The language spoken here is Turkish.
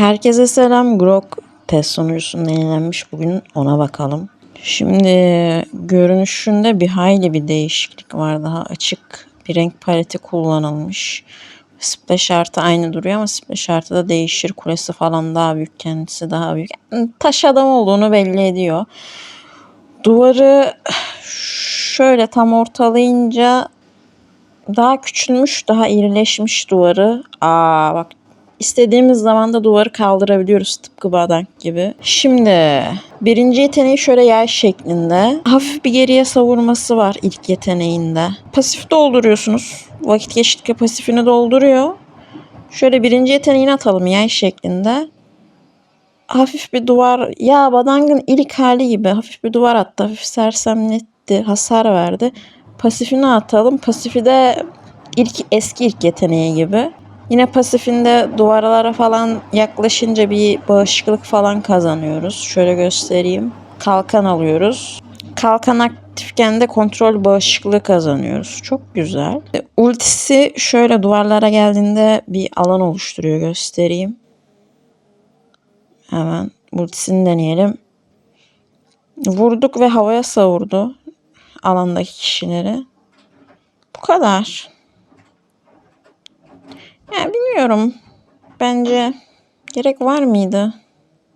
Herkese selam. Grok test sonucunda yenilenmiş bugün ona bakalım. Şimdi görünüşünde bir hayli bir değişiklik var. Daha açık bir renk paleti kullanılmış. Splash artı aynı duruyor ama splash artı da değişir. Kulesi falan daha büyük. Kendisi daha büyük. Taş adam olduğunu belli ediyor. Duvarı şöyle tam ortalayınca daha küçülmüş, daha irileşmiş duvarı. Aa bak istediğimiz zaman da duvarı kaldırabiliyoruz tıpkı badank gibi. Şimdi birinci yeteneği şöyle yay şeklinde. Hafif bir geriye savurması var ilk yeteneğinde. Pasif dolduruyorsunuz. Vakit geçtikçe pasifini dolduruyor. Şöyle birinci yeteneğini atalım yay şeklinde. Hafif bir duvar, ya Badang'ın ilk hali gibi hafif bir duvar attı. Hafif sersemletti, hasar verdi. Pasifini atalım. Pasifi de ilk eski ilk yeteneği gibi. Yine pasifinde duvarlara falan yaklaşınca bir bağışıklık falan kazanıyoruz. Şöyle göstereyim. Kalkan alıyoruz. Kalkan aktifken de kontrol bağışıklığı kazanıyoruz. Çok güzel. Ultisi şöyle duvarlara geldiğinde bir alan oluşturuyor göstereyim. Hemen ultisini deneyelim. Vurduk ve havaya savurdu alandaki kişileri. Bu kadar. Bilmiyorum. Bence gerek var mıydı?